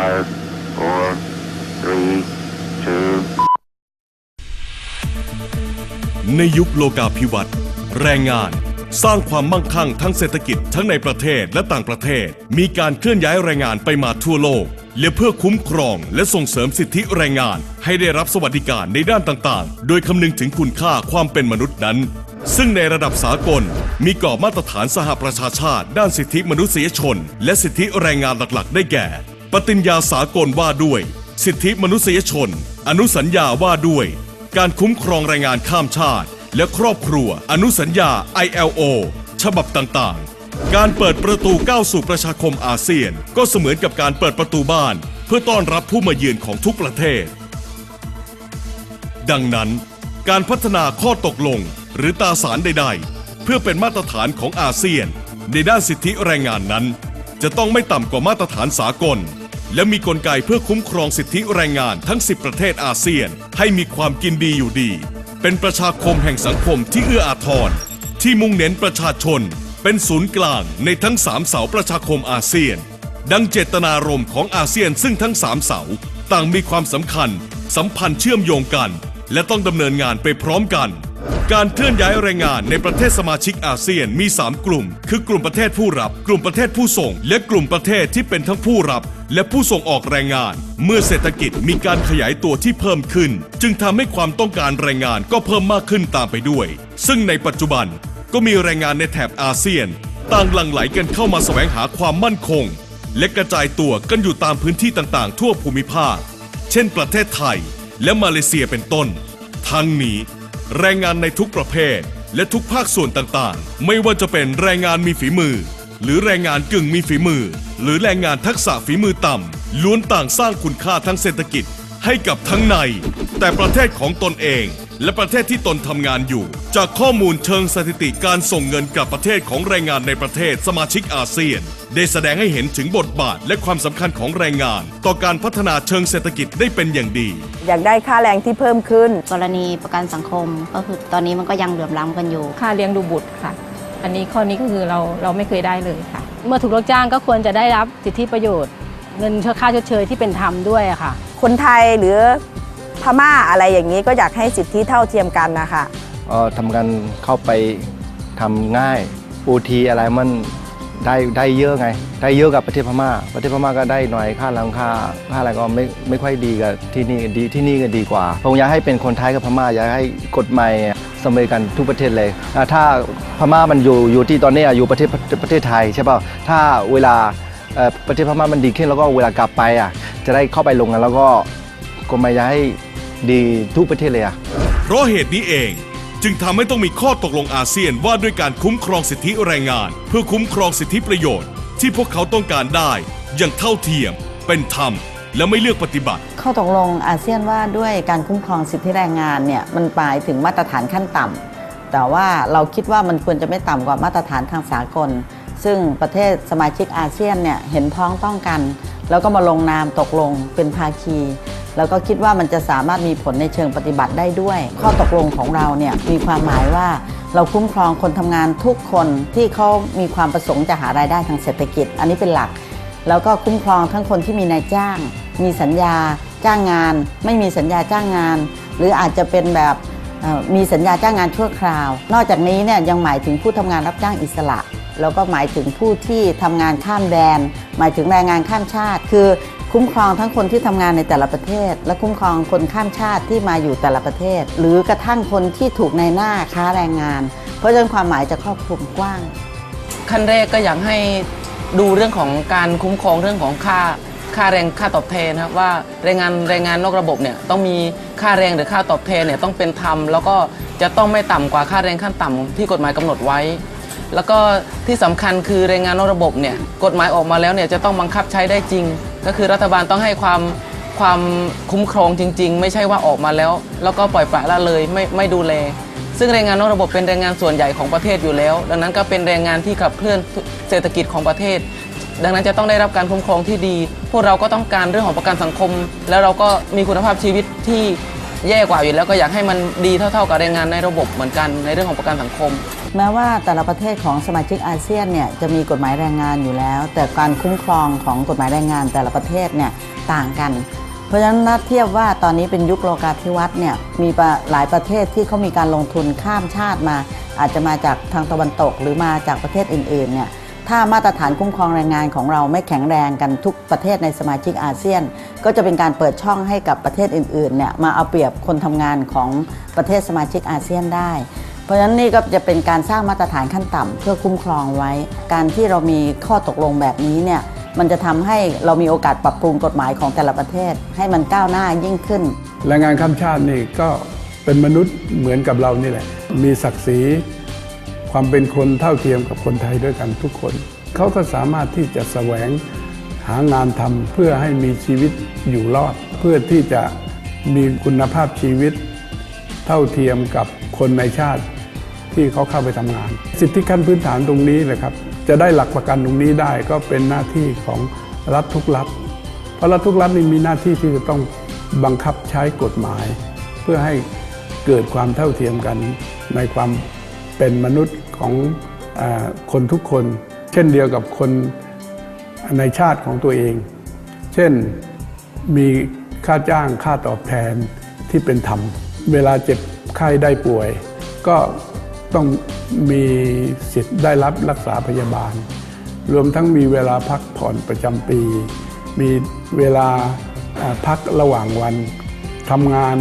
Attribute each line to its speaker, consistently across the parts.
Speaker 1: Five, four, three, two,
Speaker 2: ในยุคโลกาภิวัตน์แรงงาน สร้างความมั่งคั่งทั้งเศรษฐกิจทั้งในประเทศและต่างประเทศ มีการเคลื่อนย้ายแรงงานไปมาทั่วโลก และเพื่อคุ้มครองและส่งเสริมสิทธิแรงงาน ให้ได้รับสวัสดิการในด้านต่างๆ โดยคำนึงถึงคุณค่าความเป็นมนุษย์นั้น ซึ่งในระดับสากล มีกรอบมาตรฐานสหประชาชาติ ด้านสิทธิมนุษยชน และสิทธิแรงงานหลักๆ ได้แก่ ปฏิญญาสากลว่าด้วย สิทธิมนุษยชน อนุสัญญาว่าด้วย การคุ้มครองแรงงานข้ามชาติ และครอบครัวอนุสัญญา ILO ฉบับต่างๆ การเปิดประตูก้าวสู่ประชาคมอาเซียน ก็เสมือนกับการเปิดประตูบ้าน เพื่อต้อนรับผู้มาเยือนของทุกประเทศ ดังนั้น การพัฒนาข้อตกลงหรือตาสารใด ๆ เพื่อเป็นมาตรฐานของอาเซียน ในด้านสิทธิแรงงานนั้น จะต้องไม่ต่ำกว่ามาตรฐานสากล และมีกลไกเพื่อคุ้มครองสิทธิแรงงานทั้ง 10 ประเทศอาเซียน ให้มีความกินดีอยู่ดี เป็นประชาคมแห่งสังคมที่เอื้ออาทร ที่มุ่งเน้นประชาชน เป็นศูนย์กลางในทั้งสามเสาประชาคมอาเซียน ดังเจตนารมณ์ของอาเซียนซึ่งทั้งสามเสาต่างมีความสำคัญ สัมพันธ์เชื่อมโยงกัน และต้องดำเนินงานไปพร้อมกัน การเคลื่อนย้ายแรงงานในประเทศสมาชิกอาเซียนมี 3 กลุ่ม คือกลุ่มประเทศผู้รับ กลุ่มประเทศผู้ส่ง และกลุ่มประเทศที่เป็นทั้งผู้รับ และผู้ส่งออกแรงงาน เมื่อเศรษฐกิจมีการขยายตัวที่เพิ่มขึ้น จึงทำให้ความต้องการแรงงานก็เพิ่มมากขึ้นตามไปด้วย ซึ่งในปัจจุบันก็มีแรงงานในแถบอาเซียน ต่างหลั่งไหลกันเข้ามาแสวงหาความมั่นคง และกระจายตัวกันอยู่ตามพื้นที่ต่างๆ ทั่วภูมิภาค เช่น ประเทศไทย และมาเลเซียเป็นต้น ทั้งนี้ แรงงานในทุกประเภท และทุกภาคส่วนต่างๆ ไม่ว่าจะเป็นแรงงานมีฝีมือ หรือแรงงานกึ่งมีฝีมือ หรือแรงงานทักษะฝีมือต่ำล้วนต่างสร้างคุณค่าทั้งเศรษฐกิจให้กับทั้งใน แต่ประเทศของตนเอง และประเทศที่ตนทำงานอยู่ จากข้อมูลเชิงสถิติการส่งเงินกลับประเทศของแรงงานในประเทศสมาชิกอาเซียน ได้แสดงให้เห็นถึงบทบาทและความสำคัญของแรงงาน ต่อการพัฒนาเชิงเศรษฐกิจได้เป็นอย่างดี
Speaker 3: อยากได้ค่าแรงที่เพิ่มขึ้น
Speaker 4: กรณีประกันสังคมก็คือตอนนี้มันก็ยังเหลื่อมล้ำกันอยู่
Speaker 5: ค่าเลี้ยงดูบุตรค่ะ อันนี้ข้อนี้ก็คือเราเราไม่เคยได้เลยค่ะ เมื่อถูกลูกจ้างก็ควรจะได้รับสิทธิประโยชน์ เงินค่าชดเชยที่เป็นธรรมด้วยอะค่ะ
Speaker 3: คนไทยหรือพม่าอะไรอย่างนี้ก็อยากให้สิทธิเท่าเทียมกันนะคะ
Speaker 6: เอ่อทำงานเข้าไปทำง่ายโอทีอะไรมัน ได้ได้เยอะไง ได้เยอะกับประเทศพม่า ประเทศพม่าก็ได้หน่อยค่าแรงค่าค่าอะไรก็ไม่ไม่ค่อยดีกับที่นี่ดีที่นี่ก็ดีกว่าผมอยากให้เป็นคนไทยกับพม่าอยากให้กฎหมายเสมอกันทุกประเทศเลย ถ้าพม่ามันอยู่อยู่ที่ตอนนี้อยู่ประเทศประเทศไทยใช่ป่ะถ้าเวลาประเทศพม่ามันดีขึ้นแล้วก็เวลากลับไปอะจะได้เข้าไปลงกันแล้วก็กฎหมายอยากให้ดีทุกประเทศเลยอะ
Speaker 2: เพราะเหตุนี้เอง จึงทำให้ต้องมีข้อตกลงอาเซียนว่าด้วยการคุ้มครองสิทธิแรงงาน เพื่อคุ้มครองสิทธิประโยชน์ ที่พวกเขาต้องการได้ อย่างเท่าเทียม เป็นธรรม และไม่เลือกปฏิบัติ
Speaker 7: ข้อตกลงอาเซียนว่าด้วยการคุ้มครองสิทธิแรงงานเนี่ยมันหมายถึงมาตรฐานขั้นต่ำแต่ว่าเราคิดว่ามันควรจะไม่ต่ำกว่ามาตรฐานทางสากล ซึ่งประเทศสมาชิกอาเซียนเนี่ยเห็นพ้องต้องกัน แล้วก็มาลงนามตกลงเป็นภาคี แล้วก็คิดว่ามันจะสามารถมีผลในเชิงปฏิบัติได้ด้วย ข้อตกลงของเราเนี่ยมีความหมายว่าเราคุ้มครองคนทำงานทุกคนที่เขามีความประสงค์จะหารายได้ทางเศรษฐกิจ อันนี้เป็นหลัก แล้วก็คุ้มครองทั้งคนที่มีนายจ้าง มีสัญญาจ้างงาน ไม่มีสัญญาจ้างงาน หรืออาจจะเป็นแบบมีสัญญาจ้างงานชั่วคราว นอกจากนี้เนี่ยยังหมายถึงผู้ทำงานรับจ้างอิสระ แล้วก็หมายถึงผู้ที่ทำงานข้ามแดน หมายถึงแรงงานข้ามชาติ คือ คุ้มครองทั้งคนที่ทำงานในแต่ละประเทศ และคุ้มครองคนข้ามชาติที่มาอยู่แต่ละประเทศ หรือกระทั่งคนที่ถูกในหน้าค้าแรงงาน เพราะฉะนั้นความหมายจะครอบคลุมกว้าง
Speaker 8: ขั้นแรกก็อยากให้ดูเรื่องของการคุ้มครองเรื่องของค่าค่าแรงค่าตอบแทนนะครับว่าแรงงานแรงงานนอกระบบเนี่ยต้องมีค่าแรงหรือค่าตอบแทนเนี่ยต้องเป็นธรรมแล้วก็จะต้องไม่ต่ำกว่าค่าแรงขั้นต่ำที่กฎหมายกำหนดไว้ แล้วก็ที่สำคัญคือแรงงานนอกระบบเนี่ยกฎหมายออกมาแล้วเนี่ยจะต้องบังคับใช้ได้จริง ก็คือรัฐบาลต้องให้ความความคุ้มครองจริง ๆ ไม่ใช่ว่าออกมาแล้ว แล้วก็ปล่อยปละละเลยไม่ไม่ดูแล ซึ่งแรงงานนอกระบบเป็นแรงงานส่วนใหญ่ของประเทศอยู่แล้ว ดังนั้นก็เป็นแรงงานที่ขับเคลื่อนเศรษฐกิจของประเทศ ดังนั้นจะต้องได้รับการคุ้มครองที่ดี พวกเราก็ต้องการเรื่องของประกันสังคม แล้วเราก็มีคุณภาพชีวิตที่แย่กว่าอยู่แล้วก็อยากให้มันดีเท่า ๆ กับแรงงานในระบบเหมือนกันในเรื่องของประกันสังคม
Speaker 7: แม้ว่าแต่ละประเทศของสมาชิกอาเซียนเนี่ยจะมีกฎหมายแรงงานอยู่แล้ว แต่การคุ้มครองของกฎหมายแรงงานแต่ละประเทศเนี่ยต่างกัน เพราะฉะนั้นถ้าเทียบว่าตอนนี้เป็นยุคโลกาภิวัตน์เนี่ยมีหลายประเทศที่เขามีการลงทุนข้ามชาติมา อาจจะมาจากทางตะวันตกหรือมาจากประเทศอื่นๆเนี่ยถ้ามาตรฐานคุ้มครองแรงงานของเราไม่แข็งแรงกันทุกประเทศในสมาชิกอาเซียน ก็จะเป็นการเปิดช่องให้กับประเทศอื่นๆเนี่ยมาเอาเปรียบคนทำงานของประเทศสมาชิกอาเซียนได้ ราะฉะนั้นนี่ก็จะเป็นการสร้างมาตรฐานขั้นต่ำเพื่อคุ้มครองไว้ การที่เรามีข้อตกลงแบบนี้เนี่ยมันจะทำให้เรามีโอกาสปรับปรุงกฎหมายของแต่ละประเทศ ให้มันก้าวหน้ายิ่งขึ้น
Speaker 9: แรงงานข้ามชาตินี่ก็เป็นมนุษย์เหมือนกับเรานี่แหละ มีศักดิ์ศรีความเป็นคนเท่าเทียมกับคนไทยด้วยกันทุกคน เขาก็สามารถที่จะแสวงหางานทำเพื่อให้มีชีวิตอยู่รอด เพื่อที่จะมีคุณภาพชีวิต เท่าเทียมกับคนในชาติ ที่เขาเข้าไปทำงาน สิทธิขั้นพื้นฐานตรงนี้เลยครับ จะได้หลักประกันตรงนี้ได้ก็เป็นหน้าที่ของรัฐทุกรัฐ เพราะรัฐทุกรัฐนี่มีหน้าที่ที่จะต้องบังคับใช้กฎหมาย เพื่อให้เกิดความเท่าเทียมกันในความเป็นมนุษย์ของอคนทุกคน เช่นเดียวกับคนในชาติของตัวเอง เช่นมีค่าจ้างค่าตอบแทนที่เป็นธรรม เวลาเจ็บไข้ได้ป่วย ก็ ต้องมีสิทธิ์ได้รับรักษาพยาบาล รวมทั้งมีเวลาพักผ่อนประจำปี มีเวลาพักระหว่างวันทำงาน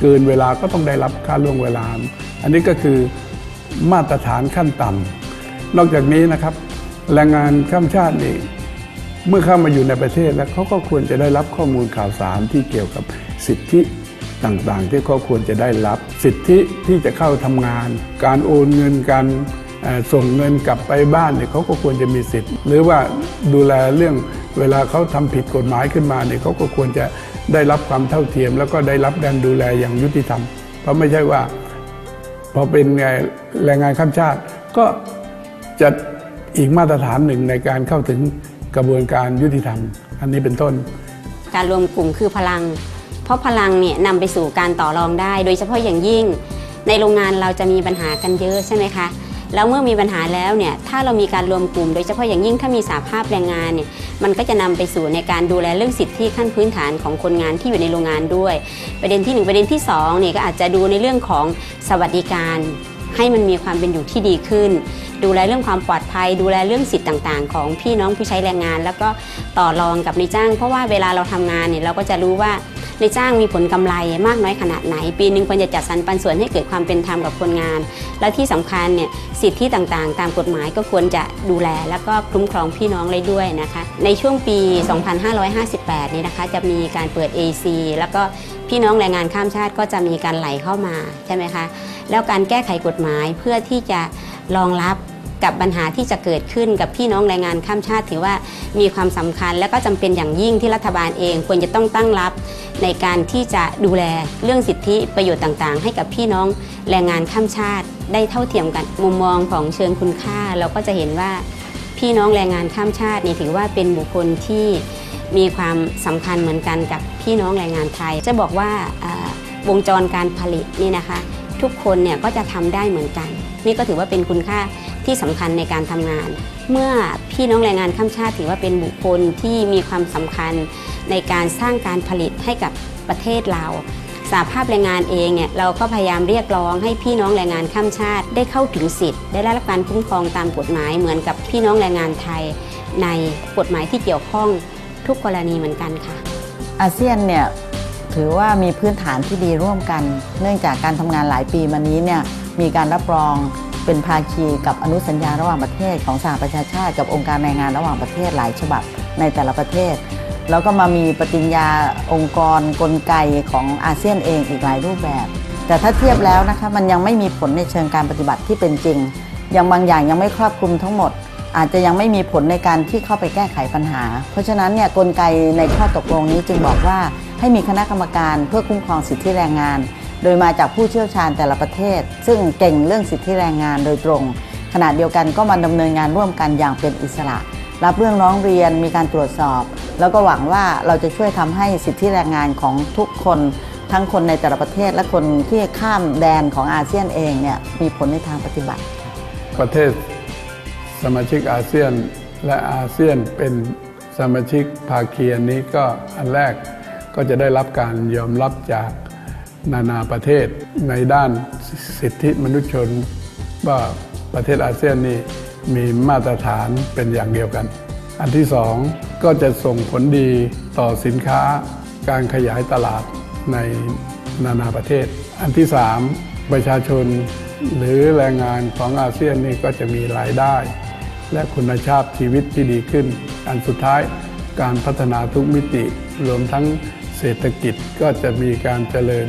Speaker 9: เกินเวลาก็ต้องได้รับค่าล่วงเวลา อันนี้ก็คือมาตรฐานขั้นต่ำนอกจากนี้นะครับ แรงงานข้ามชาตินี่เมื่อเข้ามาอยู่ในประเทศแล้วเขาก็ควรจะได้รับข้อมูลข่าวสารที่เกี่ยวกับสิทธิ ต่างๆ ที่เขาควรจะได้รับ สิทธิที่จะเข้าทำงาน การโอนเงินการส่งเงินกลับไปบ้านเนี่ยเขาก็ควรจะมีสิทธิ์ หรือว่าดูแลเรื่องเวลาเขาทำผิดกฎหมายขึ้นมาเนี่ยเขาก็ควรจะได้รับความเท่าเทียม แล้วก็ได้รับการดูแลอย่างยุติธรรม เพราะไม่ใช่ว่า พอเป็นไงแรงงานข้ามชาติ ก็จะอีกมาตรฐานหนึ่งในการเข้าถึงกระบวนการยุติธรรม อันนี้เป็นต้น
Speaker 10: การรวมกลุ่มคือพลัง เพราะพลังเนี่ยนำไปสู่การต่อรองได้ โดยเฉพาะอย่างยิ่ง ในโรงงานเราจะมีปัญหากันเยอะใช่ไหมคะแล้วเมื่อมีปัญหาแล้วเนี่ยถ้าเรามีการรวมกลุ่ม โดยเฉพาะอย่างยิ่งถ้ามีสาภาพแรงงานเนี่ยมันก็จะนำไปสู่ในการดูแลเรื่องสิทธิขั้นพื้นฐานของคนงานที่อยู่ในโรงงานด้วย ประเด็นที่หนึ่งประเด็นที่สองเนี่ยก็อาจจะดูในเรื่องของสวัสดิการ ให้มันมีความเป็นอยู่ที่ดีขึ้น ดูแลเรื่องความปลอดภัย ดูแลเรื่องสิทธิ์ต่างๆ ของพี่น้องผู้ใช้แรงงาน แล้วก็ต่อรองกับนายจ้าง เพราะว่าเวลาเราทำงานเนี่ยเราก็จะรู้ว่านายจ้างมีผลกำไรมากน้อยขนาดไหน ปีหนึ่งควรจะจัดสรรปันส่วนให้เกิดความเป็นธรรมกับคนงาน และที่สำคัญเนี่ยสิทธิต่างๆ ตามกฎหมายก็ควรจะดูแล แล้วก็คุ้มครองพี่น้องเลยด้วยนะคะ ในช่วงปี 2558 นี้นะคะจะมีการเปิด AC แล้วก็พี่น้องแรงงานข้ามชาติก็จะมีการไหลเข้ามาใช่ไหมคะแล้วการแก้ไขกฎหมายเพื่อที่จะรองรับ กับปัญหาที่จะเกิดขึ้นกับพี่น้องแรงงานข้ามชาติถือว่ามีความสำคัญและก็จำเป็นอย่างยิ่งที่รัฐบาลเองควรจะต้องตั้งรับ ในการที่จะดูแลเรื่องสิทธิประโยชน์ต่างๆ ให้กับพี่น้องแรงงานข้ามชาติ ได้เท่าเทียมกันมุมมองของเชิงคุณค่า เราก็จะเห็นว่าพี่น้องแรงงานข้ามชาตินี่ถือว่าเป็นบุคคลที่มีความสำคัญเหมือนกันกับพี่น้องแรงงานไทย จะบอกว่าอ่าวงจรการผลิตนี่นะคะ ทุกคนเนี่ยก็จะทำได้เหมือนกัน นี่ก็ถือว่าเป็นคุณค่า ที่สำคัญในการทำงาน เมื่อพี่น้องแรงงานข้ามชาติถือว่าเป็นบุคคลที่มีความสำคัญในการสร้างการผลิตให้กับประเทศเราสาภาพแรงงานเองเนี่ยเราก็พยายามเรียกร้องให้พี่น้องแรงงานข้ามชาติ ได้เข้าถึงสิทธิ์ได้รับการคุ้มครองตามกฎหมายเหมือนกับพี่น้องแรงงานไทย ในกฎหมายที่เกี่ยวข้องทุกกรณีเหมือนกันค่ะ
Speaker 7: อาเซียนเนี่ยถือว่ามีพื้นฐานที่ดีร่วมกัน เนื่องจากการทำงานหลายปีมานี้เนี่ยมีการรับรอง เป็นภาคีกับอนุสัญญาระหว่างประเทศของสหประชาชาติกับองค์การแรงงานระหว่างประเทศหลายฉบับในแต่ละประเทศ แล้วก็มามีปฏิญญาองค์กรกลไกของอาเซียนเองอีกหลายรูปแบบ แต่ถ้าเทียบแล้วนะคะมันยังไม่มีผลในเชิงการปฏิบัติที่เป็นจริงยังบางอย่างยังไม่ครอบคลุมทั้งหมด อาจจะยังไม่มีผลในการที่เข้าไปแก้ไขปัญหา เพราะฉะนั้นเนี่ยกลไกในข้อตกลงนี้จึงบอกว่าให้มีคณะกรรมการเพื่อคุ้มครองสิทธิแรงงาน โดยมาจากผู้เชี่ยวชาญแต่ละประเทศ ซึ่งเก่งเรื่องสิทธิแรงงานโดยตรง ขณะเดียวกันก็มาดำเนินงานร่วมกันอย่างเป็นอิสระ รับเรื่องร้องเรียนมีการตรวจสอบ แล้วก็หวังว่าเราจะช่วยทำให้สิทธิแรงงานของทุกคนทั้งคนในแต่ละประเทศและคนที่ข้ามแดนของอาเซียนเองเนี่ยมีผลในทางปฏิบัติ
Speaker 9: ประเทศสมาชิกอาเซียนและอาเซียนเป็นสมาชิกภาคีอันนี้ก็อันแรกก็จะได้รับการยอมรับจาก นานาประเทศในด้านสิทธิมนุษยชน ว่าประเทศอาเซียนนี่มีมาตรฐานเป็นอย่างเดียวกัน อันที่สองก็จะส่งผลดีต่อสินค้าการขยายตลาดในนานาประเทศ อันที่สามประชาชนหรือแรงงานของอาเซียนนี่ก็จะมีรายได้ และคุณภาพชีวิตที่ดีขึ้น อันสุดท้ายการพัฒนาทุกมิติรวมทั้งเศรษฐกิจก็จะมีการเจริญ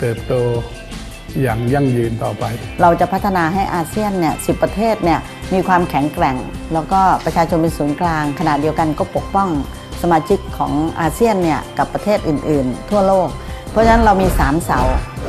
Speaker 9: เติบโตอย่างยั่งยืนต่อไป
Speaker 7: เราจะพัฒนาให้อาเซียนเนี่ยสิประเทศเนี่ยมีความแข็งแกร่ง แล้วก็ประชาชนเป็นศูนย์กลาง ขณะเดียวกันก็ปกป้องสมาชิกของอาเซียนเนี่ยกับประเทศอื่น ๆ ทั่วโลก เพราะฉะนั้นเรามี 3 เสา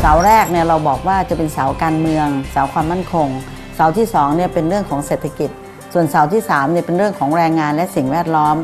Speaker 7: เสาแรกเนี่ยเราบอกว่าจะเป็นเสาการเมือง เสาความมั่นคง เสาที่2เนี่ยเป็นเรื่องของเศรษฐกิจ ส่วนเสาที่3เนี่ยเป็นเรื่องของแรงงานและสิ่งแวดล้อม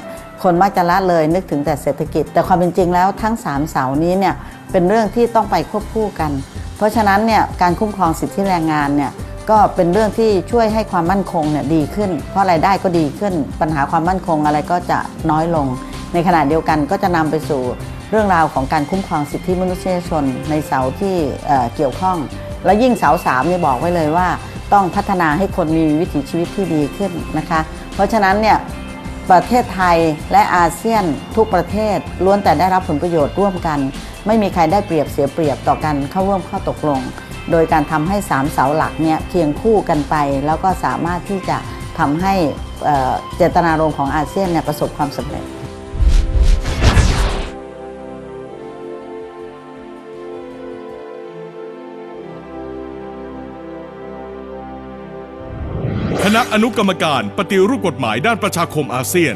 Speaker 7: คนมักจะละเลยนึกถึงแต่เศรษฐกิจ แต่ความเป็นจริงแล้วทั้ง 3 เสานี้เนี่ยเป็นเรื่องที่ต้องไปควบคู่กัน เพราะฉะนั้นเนี่ยการคุ้มครองสิทธิแรงงานเนี่ยก็เป็นเรื่องที่ช่วยให้ความมั่นคงเนี่ยดีขึ้น เพราะรายได้ก็ดีขึ้น ปัญหาความมั่นคงอะไรก็จะน้อยลง ในขณะเดียวกันก็จะนำไปสู่เรื่องราวของการคุ้มครองสิทธิมนุษยชน ในเสาที่เอ่อเกี่ยวข้อง และยิ่งเสาสามเนี่ยบอกไว้เลยว่า ต้องพัฒนาให้คนมีวิถีชีวิตที่ดีขึ้นนะคะ เพราะฉะนั้นเนี่ย ประเทศไทยและอาเซียนทุกประเทศล้วนแต่ได้รับผลประโยชน์ร่วมกัน ไม่มีใครได้เปรียบเสียเปรียบต่อกันเข้าร่วมข้อตกลง โดยการทำให้สามเสาหลักเนี่ยเคียงคู่กันไป แล้วก็สามารถที่จะทำให้เอ่อเจตนารมณ์ของอาเซียนเนี่ยประสบความสำเร็จ
Speaker 2: ณะอนุกรรมการปฏิรูปกฎหมายด้านประชาคมอาเซียน